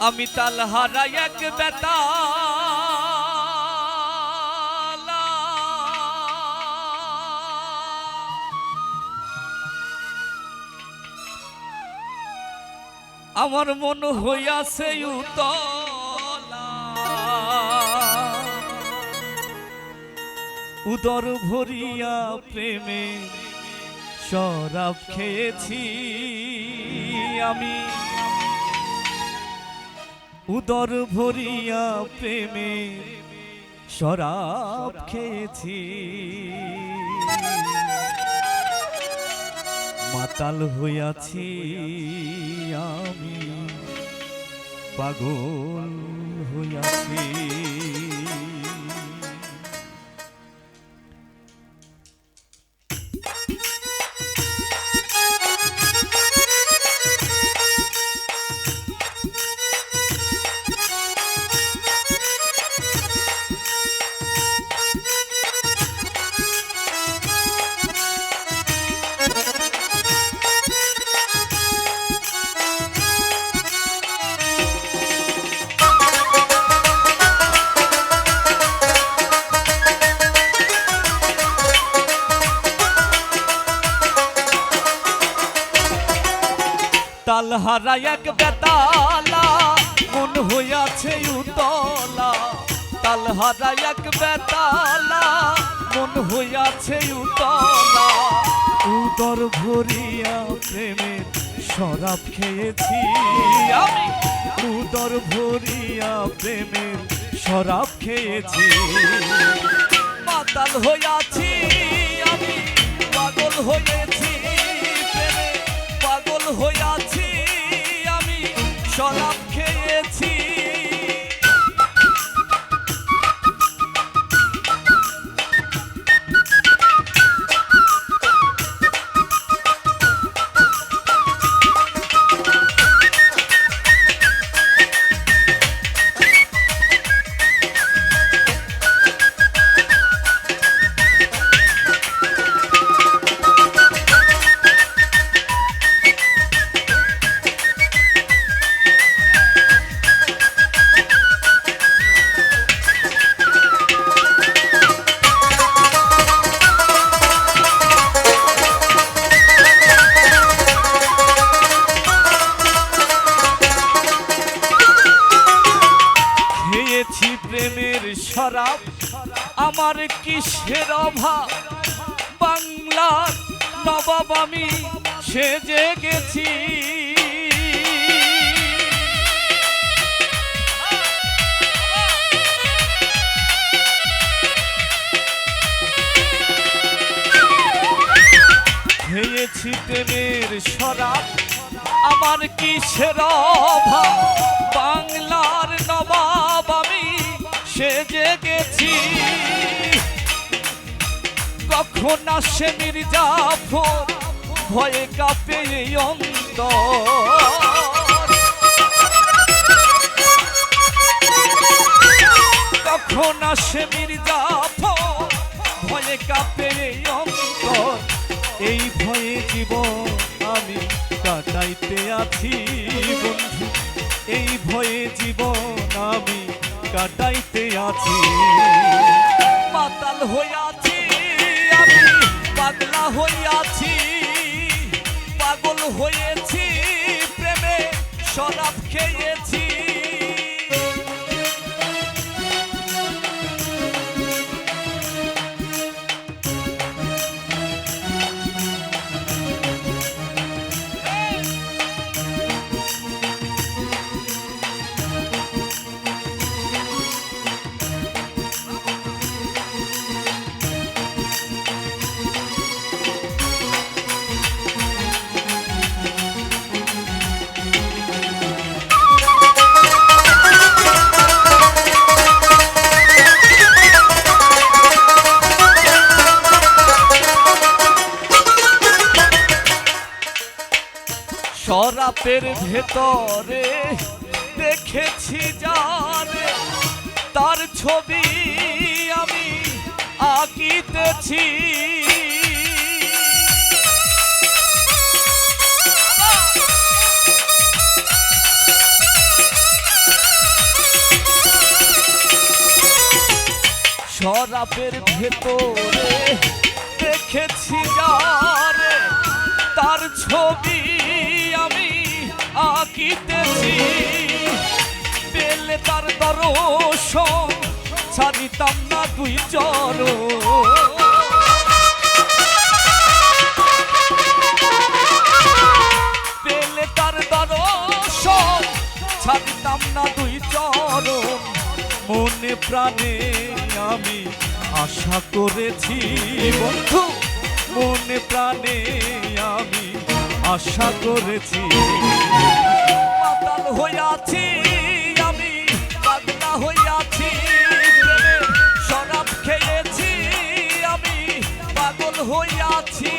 আমি তাল হারাই এক বেতা আমার মন হইয়াছে উতলা। উদর ভরিয়া প্রেমে শরাব খেয়েছি আমি। উদর ভরিয়া প্রেমে শরাব খেয়েছি। মাতাল হইয়াছি আমি পাগল হইয়াছি। হারা এক বেতালা, মন হইয়াছে উতলা। তাল হারা এক বেতালা, মন হইয়াছে উতলা। উদর ভরিয়া প্রেমের শরাব খেয়েছি আমি। উদর ভরিয়া প্রেমের শরাব খেয়েছি। মাতাল হইয়াছি আমি, পাগল হয়েছি শরাব আমার কিসের অভাব? বাংলার নবাব আমি সেজে গেছি। খেয়েছি প্রেমের শরাব, আমার কিসের অভাব? বাংলার কখন আসে মির্জাফর ভয়ে কাঁপে এই অন্তর। কখন আসে মির্জাফর ভয়ে কাঁপে এই অন্তর। এই ভয়ে জীবন আমি কাটাইতে আছি, বন্ধু। এই ভয়ে জীবন আমি কাটাইতে আছি। আমি পাগলা হইয়াছি পাগল হয়েছি প্রেমে শরাব খেয়েছি সরাপের ভেতরে দেখেছি জানে তার ছবি আমি আঁকিতেছি। সরাপের ভেতরে দেখেছি জানে তার ছবি আঁকিতেছি পেলে তার দর্শন, ছাড়িতাম না দুই চরণ। ছাড়তাম না দুই চরণ। মনে প্রাণে আমি আশা করেছি, বন্ধু, মনে প্রাণে আমি আশা করেছি। মাতাল হইয়াছি আমি পাগলা হইয়াছি শরাব খেয়েছি আমি পাগল হইয়াছি।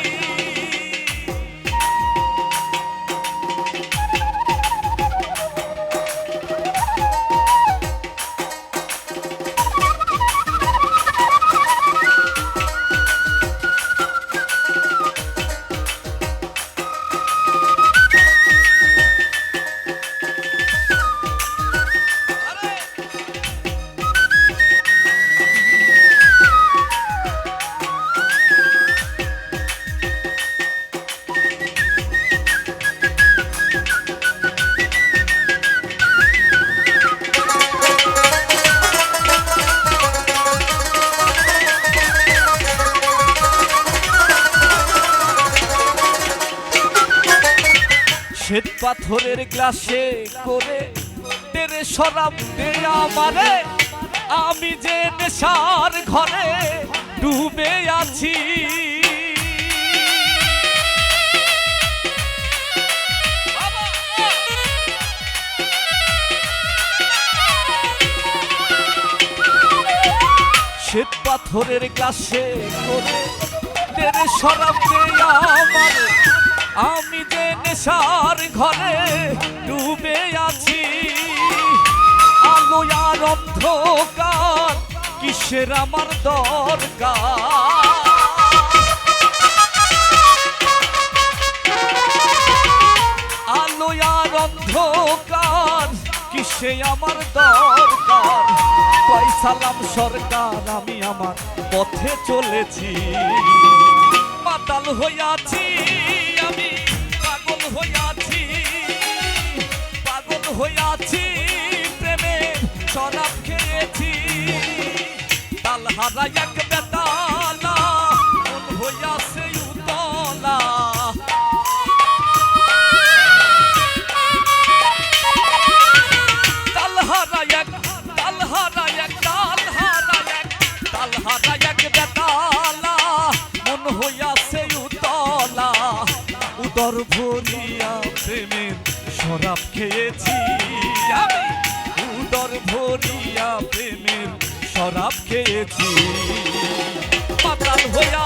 শ্বেত পাথরের গ্লাসে করে তেরে শরাব দে আমারে। আমি যে নেশার ঘরে ডুবে আছি। শ্বেত পাথরের গ্লাসে করে তেরে আমারে। আমি যে নেশার ঘরে ডুবে আছি আলো আর অন্ধকার, কিসের আমার দরকার? আলো আর অন্ধকার, কিসে আমার দরকার? কয় সালাম সরকার, আমি আমার পথে চলেছি। মাতাল হইয়াছি আমি পাগল হইয়াছি। পাগল হইয়াছি প্রেমে শরাব খেয়েছি। তাল হারা এক ভরিয়া প্রেমের শরাব খেয়েছি। উদর ভরিয়া প্রেমের শরাব খেয়েছি। পাতাল হইয়া